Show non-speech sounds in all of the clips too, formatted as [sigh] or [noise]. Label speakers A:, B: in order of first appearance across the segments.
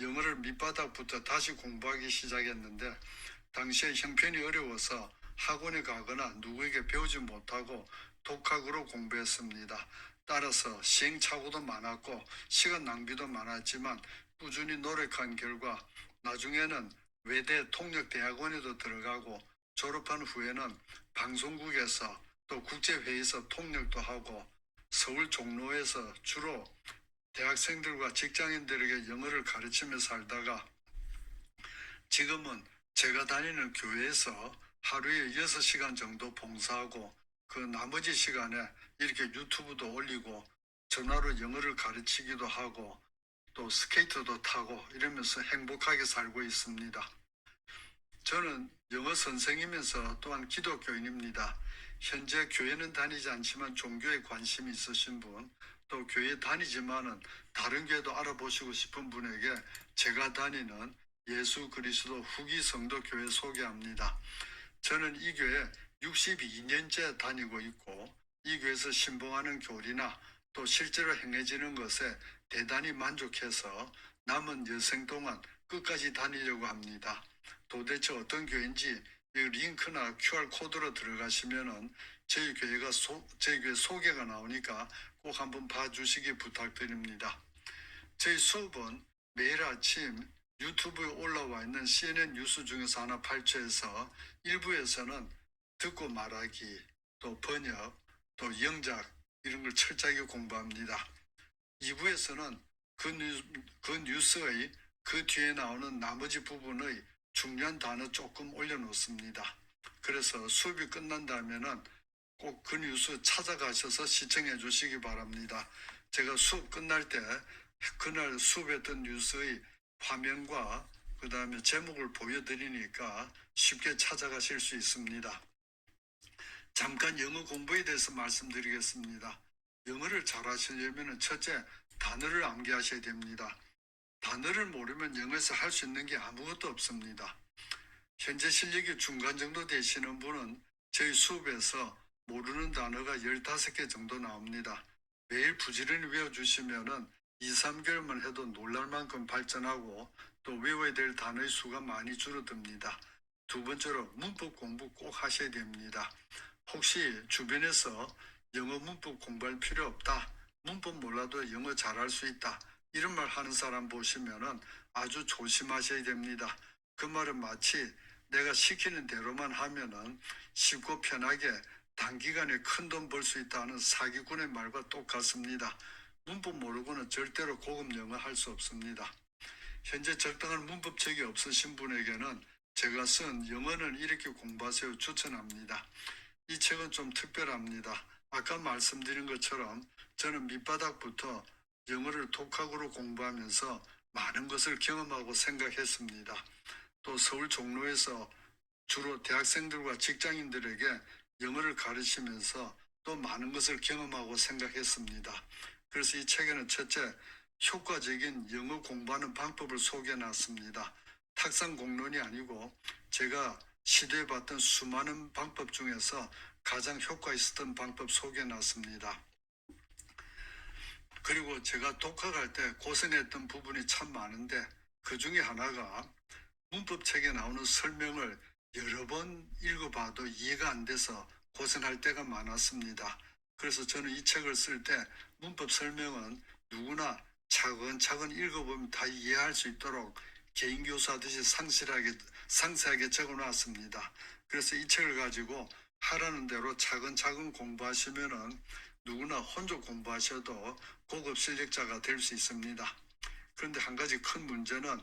A: 영어를 밑바닥부터 다시 공부하기 시작했는데 당시에 형편이 어려워서 학원에 가거나 누구에게 배우지 못하고 독학으로 공부했습니다. 따라서 시행착오도 많았고 시간 낭비도 많았지만 꾸준히 노력한 결과 나중에는 외대 통역대학원에도 들어가고 졸업한 후에는 방송국에서 또 국제회의에서 통역도 하고 서울 종로에서 주로 대학생들과 직장인들에게 영어를 가르치며 살다가 지금은 제가 다니는 교회에서 하루에 6시간 정도 봉사하고 그 나머지 시간에 이렇게 유튜브도 올리고 전화로 영어를 가르치기도 하고 또 스케이트도 타고 이러면서 행복하게 살고 있습니다. 저는 영어 선생이면서 또한 기독교인입니다. 현재 교회는 다니지 않지만 종교에 관심이 있으신 분, 또 교회 다니지만은 다른 교회도 알아보시고 싶은 분에게 제가 다니는 예수 그리스도 후기 성도 교회 소개합니다. 저는 이 교회 62년째 다니고 있고 이 교회에서 신봉하는 교리나 또 실제로 행해지는 것에 대단히 만족해서 남은 여생 동안 끝까지 다니려고 합니다. 도대체 어떤 교회인지 이 링크나 QR 코드로 들어가시면은 저희 교회가 소, 저희 교회 소개가 나오니까 꼭 한번 봐주시기 부탁드립니다. 저희 수업은 매일 아침 유튜브에 올라와 있는 CNN 뉴스 중에서 하나 발췌해서 일부에서는 듣고 말하기, 또 번역, 또 영작 이런 걸 철저하게 공부합니다. 2부에서는 그, 뉴, 그 뉴스의 그 뒤에 나오는 나머지 부분의 중요한 단어 조금 올려놓습니다. 그래서 수업이 끝난다면은 꼭 그 뉴스 찾아가셔서 시청해 주시기 바랍니다. 제가 수업 끝날 때 그날 수업했던 뉴스의 화면과 그 다음에 제목을 보여드리니까 쉽게 찾아가실 수 있습니다. 잠깐 영어 공부에 대해서 말씀드리겠습니다. 영어를 잘 하시려면 첫째 단어를 암기하셔야 됩니다. 단어를 모르면 영어에서 할 수 있는 게 아무것도 없습니다. 현재 실력이 중간 정도 되시는 분은 저희 수업에서 모르는 단어가 15개 정도 나옵니다. 매일 부지런히 외워주시면은 2, 3개월만 해도 놀랄 만큼 발전하고 또 외워야 될 단어의 수가 많이 줄어듭니다. 두 번째로 문법 공부 꼭 하셔야 됩니다. 혹시 주변에서 영어 문법 공부할 필요 없다. 문법 몰라도 영어 잘할 수 있다. 이런 말 하는 사람 보시면은 아주 조심하셔야 됩니다. 그 말은 마치 내가 시키는 대로만 하면은 쉽고 편하게 단기간에 큰 돈 벌 수 있다는 사기꾼의 말과 똑같습니다. 문법 모르고는 절대로 고급 영어 할 수 없습니다. 현재 적당한 문법책이 없으신 분에게는 제가 쓴 영어는 이렇게 공부하세요 추천합니다. 이 책은 좀 특별합니다. 아까 말씀드린 것처럼 저는 밑바닥부터 영어를 독학으로 공부하면서 많은 것을 경험하고 생각했습니다. 또 서울 종로에서 주로 대학생들과 직장인들에게 영어를 가르치면서 또 많은 것을 경험하고 생각했습니다. 그래서 이 책에는 첫째, 효과적인 영어 공부하는 방법을 소개해 놨습니다. 탁상 공론이 아니고 제가 시도해 봤던 수많은 방법 중에서 가장 효과 있었던 방법 소개해 놨습니다. 그리고 제가 독학할 때 고생했던 부분이 참 많은데 그 중에 하나가 문법책에 나오는 설명을 여러 번 읽어봐도 이해가 안 돼서 고생할 때가 많았습니다. 그래서 저는 이 책을 쓸 때 문법 설명은 누구나 차근차근 읽어보면 다 이해할 수 있도록 개인 교사하듯이 상세하게, 상세하게 적어 놨습니다. 그래서 이 책을 가지고 하라는 대로 차근차근 공부하시면은 누구나 혼자 공부하셔도 고급 실력자가 될 수 있습니다. 그런데 한 가지 큰 문제는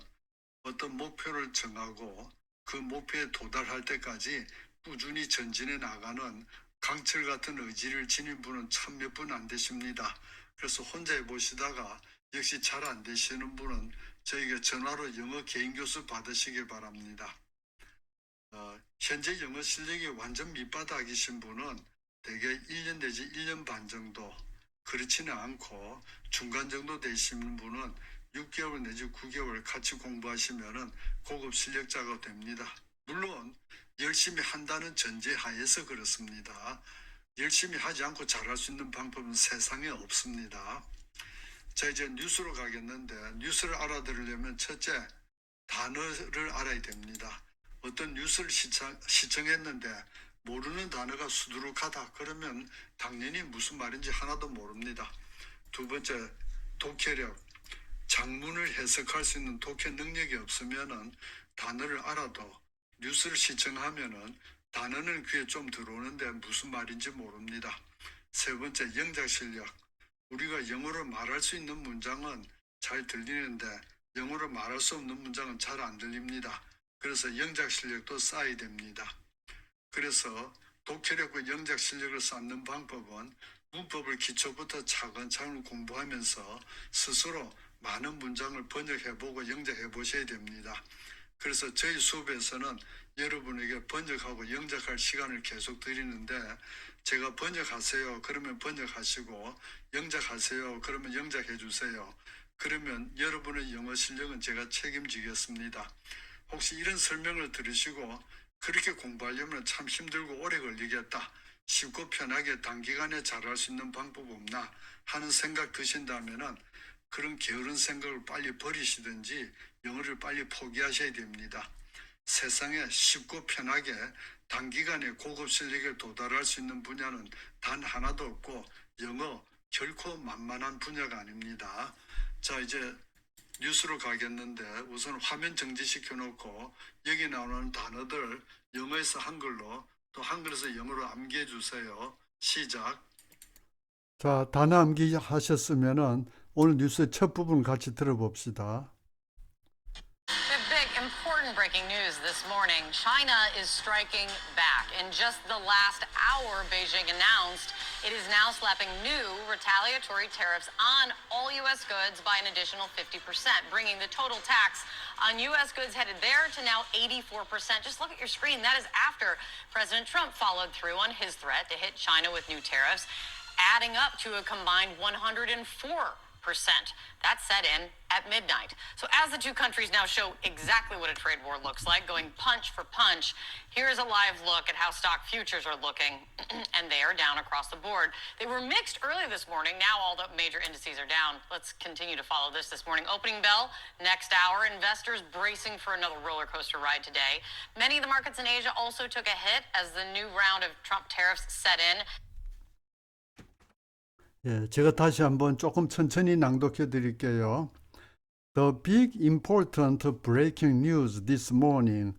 A: 어떤 목표를 정하고 그 목표에 도달할 때까지 꾸준히 전진해 나가는 강철 같은 의지를 지닌 분은 참 몇 분 안 되십니다. 그래서 혼자 해보시다가 역시 잘 안 되시는 분은 저에게 전화로 영어 개인 교수 받으시기 바랍니다.
B: 어, 현재 영어 실력이 완전 밑바닥이신 분은 대개 1년 내지 1년 반 정도 그렇지는 않고 중간 정도 되시는 분은 6개월 내지 9개월 같이 공부하시면은 고급 실력자가 됩니다. 물론 열심히 한다는 전제하에서 그렇습니다. 열심히 하지 않고 잘할 수 있는 방법은 세상에 없습니다. 자 이제 뉴스로 가겠는데 뉴스를 알아들으려면 첫째 단어를 알아야 됩니다. 어떤 뉴스를 시청, 시청했는데 모르는 단어가 수두룩하다 그러면 당연히 무슨 말인지 하나도 모릅니다. 두 번째 독해력 장문을 해석할 수 있는 독해 능력이 없으면은 단어를 알아도 뉴스를 시청하면은 단어는 귀에 좀 들어오는데 무슨 말인지 모릅니다. 세 번째 영작 실력 우리가 영어로 말할 수 있는 문장은 잘 들리는데 영어로 말할 수 없는 문장은 잘 안 들립니다. 그래서 영작 실력도 쌓아야 됩니다. 그래서 독해력과 영작 실력을 쌓는 방법은 문법을 기초부터 차근차근 공부하면서 스스로 많은 문장을 번역해보고 영작해 보셔야 됩니다. 그래서 저희 수업에서는 여러분에게 번역하고 영작할 시간을 계속 드리는데 제가 번역하세요. 그러면 번역하시고 영작하세요. 그러면 영작해 주세요. 그러면 여러분의 영어 실력은 제가 책임지겠습니다. 혹시 이런 설명을 들으시고 그렇게 공부하려면 참 힘들고 오래 걸리겠다. 쉽고 편하게 단기간에 잘할 수 있는 방법 없나 하는 생각 드신다면은 그런 게으른 생각을 빨리 버리시든지 영어를 빨리 포기하셔야 됩니다. 세상에 쉽고 편하게 단기간에 고급 실력에 도달할 수 있는 분야는 단 하나도 없고 영어 결코 만만한 분야가 아닙니다. 자 이제 뉴스로 가겠는데 우선 화면 정지시켜 놓고 여기 나오는 단어들 영어에서 한글로 또 한글에서 영어로 암기해 주세요. 시작.
A: 자, 단어 암기 하셨으면은 오늘 뉴스 첫 부분 같이 들어봅시다.
C: The big, important breaking news this morning China is striking back. In just the last hour, Beijing announced it is now slapping new retaliatory tariffs on all U.S. goods by an additional 50%, bringing the total tax on U.S. goods headed there to now 84%. Just look at your screen. That is after President Trump followed through on his threat to hit China with new tariffs, adding up to a combined 104 percent. that set in at midnight. So as the two countries now show exactly what a trade war looks like, going punch for punch, here's a live look at how stock futures are looking, [clears throat] and they are down across the board. They were mixed early this morning. Now all the major indices are down. Let's continue to follow this this morning. Opening bell next hour. Investors bracing for another roller coaster ride today. Many of the markets in Asia also took a hit as the new round of Trump tariffs set in.
A: 예, 제가 다시 한번 조금 천천히 낭독해 드릴게요. The big important breaking news this morning.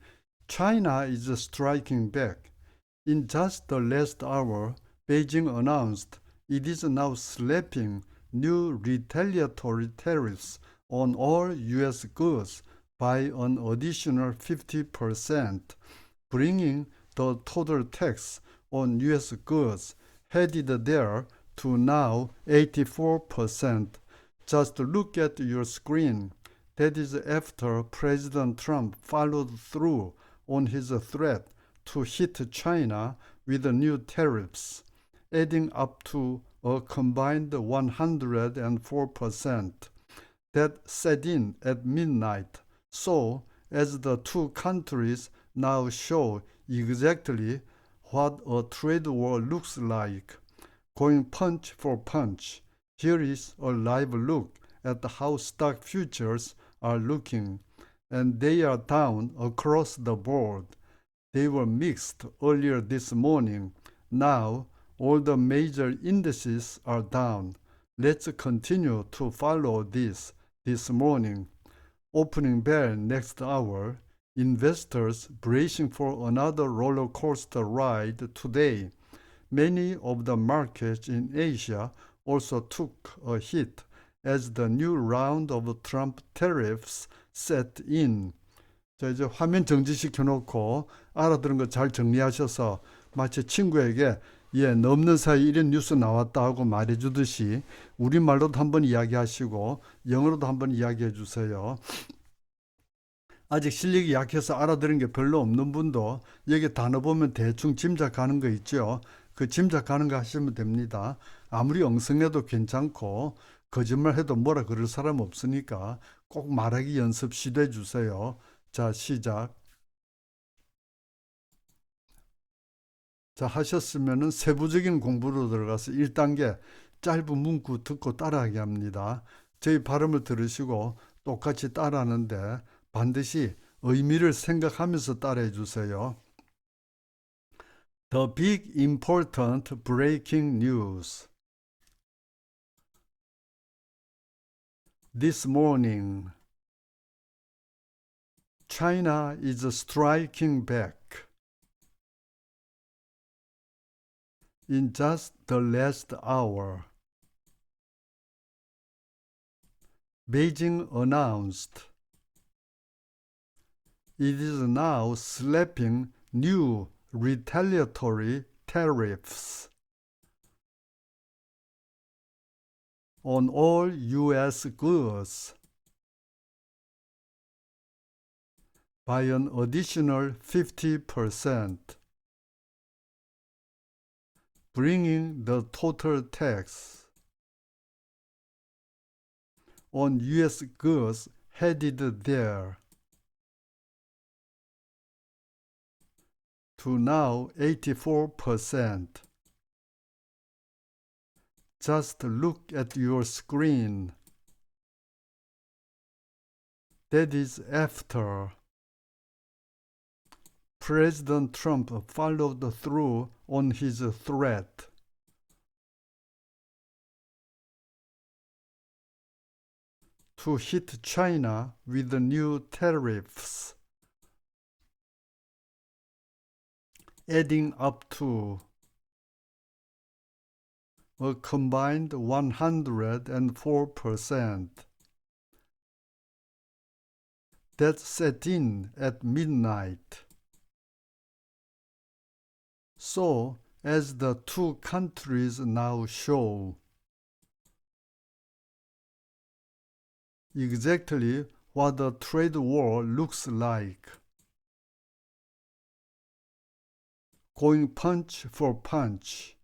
A: China is striking back. In just the last hour, Beijing announced it is now slapping new retaliatory tariffs on all US goods by an additional 50%, bringing the total tax on US goods headed there to now 84%. Just look at your screen. That is after President Trump followed through on his threat to hit China with new tariffs, adding up to a combined 104%. That set in at midnight. So, as the two countries now show exactly what a trade war looks like, going punch for punch. Here is a live look at how stock futures are looking, and they are down across the board. They were mixed earlier this morning. Now, all the major indices are down. Let's continue to follow this this morning. Opening bell next hour. Investors bracing for another roller coaster ride today. Many of the markets in Asia also took a hit as the new round of Trump tariffs set in. 자, 이제 화면 정지시켜 놓고 알아들은 거 잘 정리하셔서 마치 친구에게 예, 넘는 사이 이런 뉴스 나왔다 하고 말해 주듯이 우리말로도 한번 이야기하시고 영어로도 한번 이야기해 주세요. 아직 실력이 약해서 알아들은 게 별로 없는 분도 여기 단어 보면 대충 짐작하는 거 있죠. 그 짐작하는 거 하시면 됩니다. 아무리 엉성해도 괜찮고 거짓말해도 뭐라 그럴 사람 없으니까 꼭 말하기 연습 시도해 주세요. 자, 시작. 자, 하셨으면은 세부적인 공부로 들어가서 1단계 짧은 문구 듣고 따라하게 합니다. 저희 발음을 들으시고 똑같이 따라하는데 반드시 의미를 생각하면서 따라해 주세요. The big important breaking news. This morning, China is striking back. In just the last hour, Beijing announced it is now slapping new retaliatory tariffs on all U.S. goods by an additional 50%, bringing the total tax on U.S. goods headed there to now 84%. Just look at your screen. That is after President Trump followed through on his threat. To hit China with new tariffs, adding up to a combined 104%. That set in at midnight. So, as the two countries now show, exactly what a trade war looks like. Going punch for punch.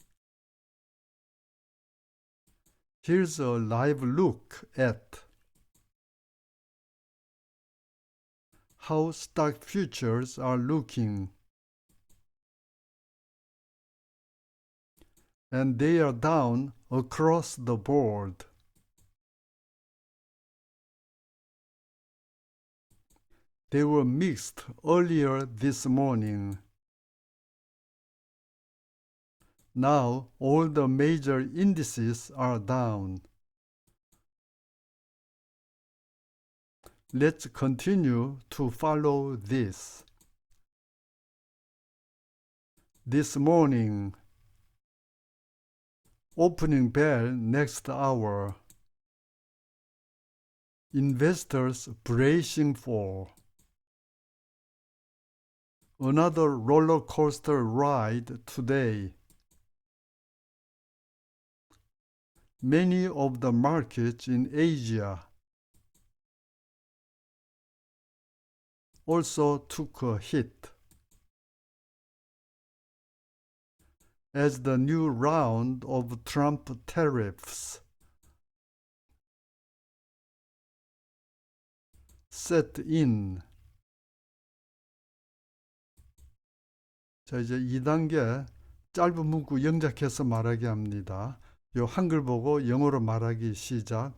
A: Here's a live look at how stock futures are looking. And they are down across the board. They were mixed earlier this morning. Now all the major indices are down. Let's continue to follow this. This morning, opening bell next hour. Investors bracing for another roller coaster ride today. Many of the markets in Asia also took a hit as the new round of Trump tariffs set in. 자, 이제 2단계 짧은 문구 영작해서 말하게 합니다. 요 한글 보고 영어로 말하기 시작.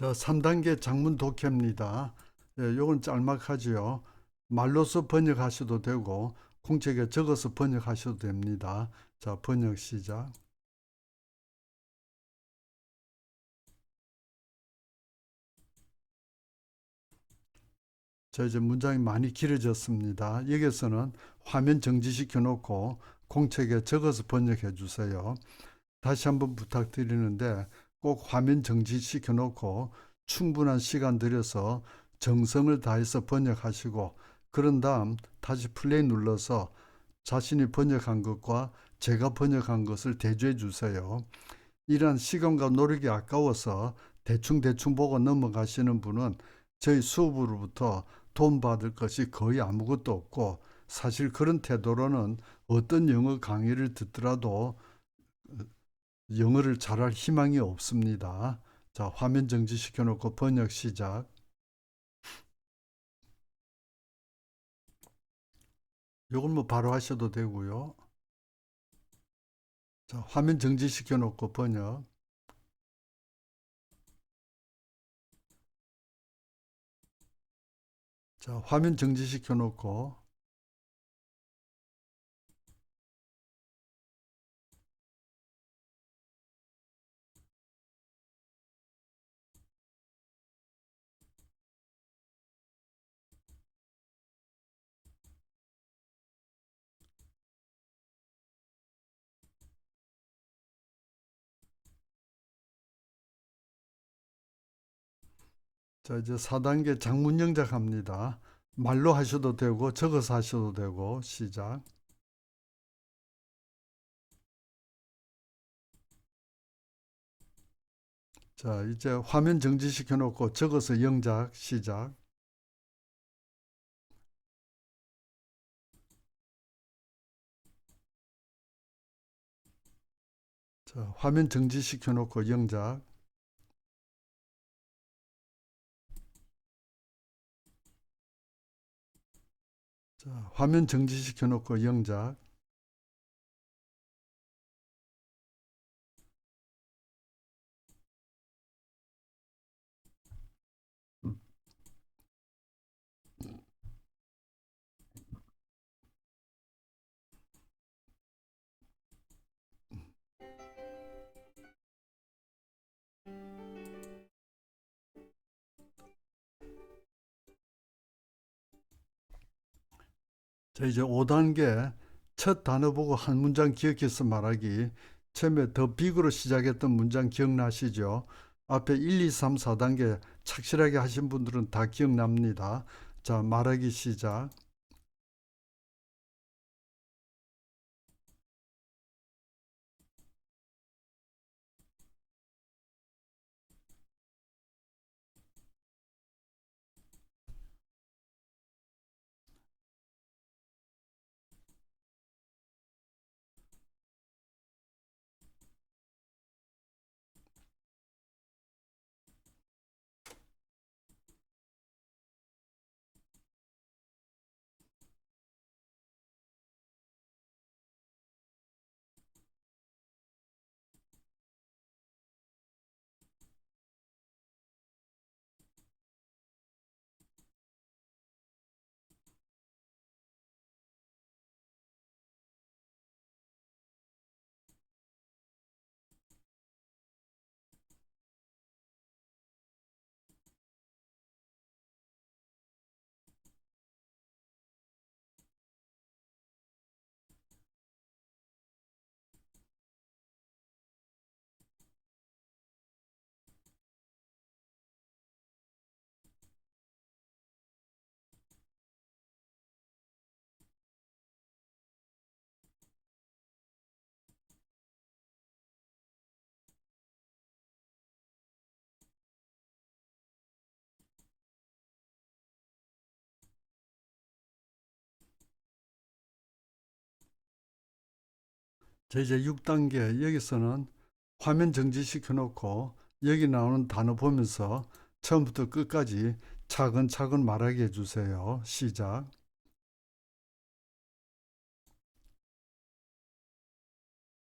A: 자, 3단계 장문 독해입니다. 예, 요건 짤막하지요. 말로서 번역하셔도 되고 공책에 적어서 번역하셔도 됩니다. 자, 번역 시작. 자, 이제 문장이 많이 길어졌습니다. 여기서는 화면 정지시켜 놓고 공책에 적어서 번역해 주세요. 다시 한번 부탁드리는데 꼭 화면 정지시켜 놓고 충분한 시간 들여서 정성을 다해서 번역하시고 그런 다음 다시 플레이 눌러서 자신이 번역한 것과 제가 번역한 것을 대조해 주세요. 이러한 시간과 노력이 아까워서 대충대충 보고 넘어가시는 분은 저희 수업으로부터 돈 받을 것이 거의 아무것도 없고 사실 그런 태도로는 어떤 영어 강의를 듣더라도 어, 영어를 잘할 희망이 없습니다. 자, 화면 정지시켜 놓고 번역 시작. 요건 뭐 바로 하셔도 되고요. 자, 화면 정지시켜 놓고 번역. 자, 화면 정지시켜 놓고 자, 이제 4단계 장문 영작 합니다. 말로 하셔도 되고 적어서 하셔도 되고 시작. 자, 이제 화면 정지시켜 놓고 적어서 영작 시작. 자, 화면 정지시켜 놓고 영작. 자, 화면 정지시켜 놓고 영작. 자, 이제 5단계 첫 단어 보고 한 문장 기억해서 말하기. 처음에 더 빅으로 시작했던 문장 기억나시죠? 앞에 1, 2, 3, 4단계 착실하게 하신 분들은 다 기억납니다. 자, 말하기 시작. 자, 이제 6단계 여기서는 화면 정지시켜 놓고 여기 나오는 단어 보면서 처음부터 끝까지 차근차근 말하게 해주세요. 시작.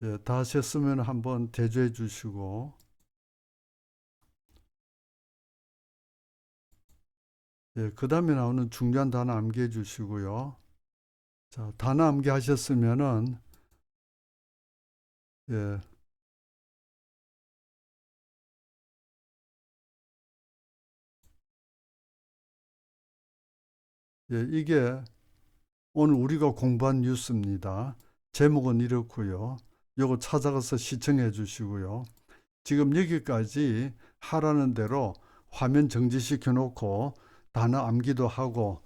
A: 예, 다 하셨으면 한번 대조해 주시고 예, 그 다음에 나오는 중요한 단어 암기해 주시고요. 자, 단어 암기하셨으면은, 예, 예, 이게 오늘 우리가 공부한 뉴스입니다. 제목은 이렇고요. 요거 찾아가서 시청해 주시고요. 지금 여기까지 하라는 대로 화면 정지시켜 놓고 단어 암기도 하고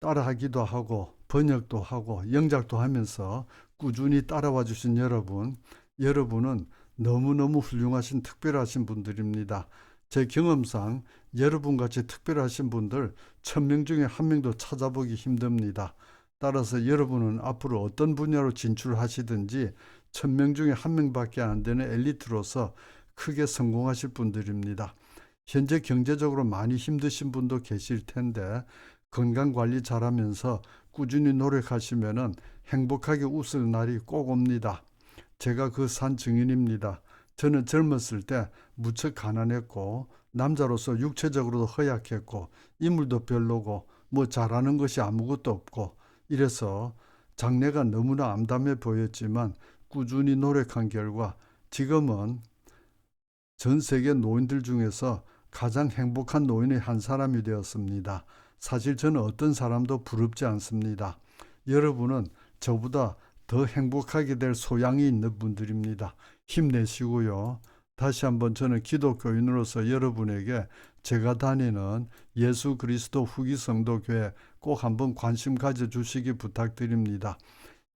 A: 따라하기도 하고 번역도 하고 영작도 하면서 꾸준히 따라와 주신 여러분, 여러분은 너무너무 훌륭하신 특별하신 분들입니다. 제 경험상 여러분 같이 특별하신 분들 천 명 중에 한 명도 찾아보기 힘듭니다. 따라서 여러분은 앞으로 어떤 분야로 진출하시든지 천 명 중에 한 명밖에 안 되는 엘리트로서 크게 성공하실 분들입니다. 현재 경제적으로 많이 힘드신 분도 계실 텐데 건강 관리 잘하면서 꾸준히 노력하시면은 행복하게 웃을 날이 꼭 옵니다. 제가 그 산 증인입니다. 저는 젊었을 때 무척 가난했고 남자로서 육체적으로도 허약했고 인물도 별로고 뭐 잘하는 것이 아무것도 없고 이래서 장래가 너무나 암담해 보였지만 꾸준히 노력한 결과 지금은 전 세계 노인들 중에서 가장 행복한 노인의 한 사람이 되었습니다. 사실 저는 어떤 사람도 부럽지 않습니다. 여러분은 저보다 더 행복하게 될 소양이 있는 분들입니다. 힘내시고요. 다시 한번 저는 기독교인으로서 여러분에게 제가 다니는 예수 그리스도 후기 성도교회 꼭 한번 관심 가져주시기 부탁드립니다.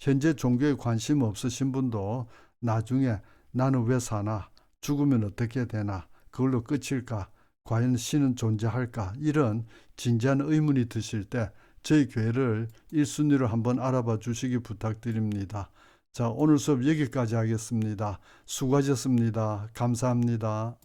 A: 현재 종교에 관심 없으신 분도 나중에 나는 왜 사나? 죽으면 어떻게 되나? 그걸로 끝일까? 과연 신은 존재할까? 이런 진지한 의문이 드실 때 저희 교회를 1순위로 한번 알아봐 주시기 부탁드립니다. 자, 오늘 수업 여기까지 하겠습니다. 수고하셨습니다. 감사합니다.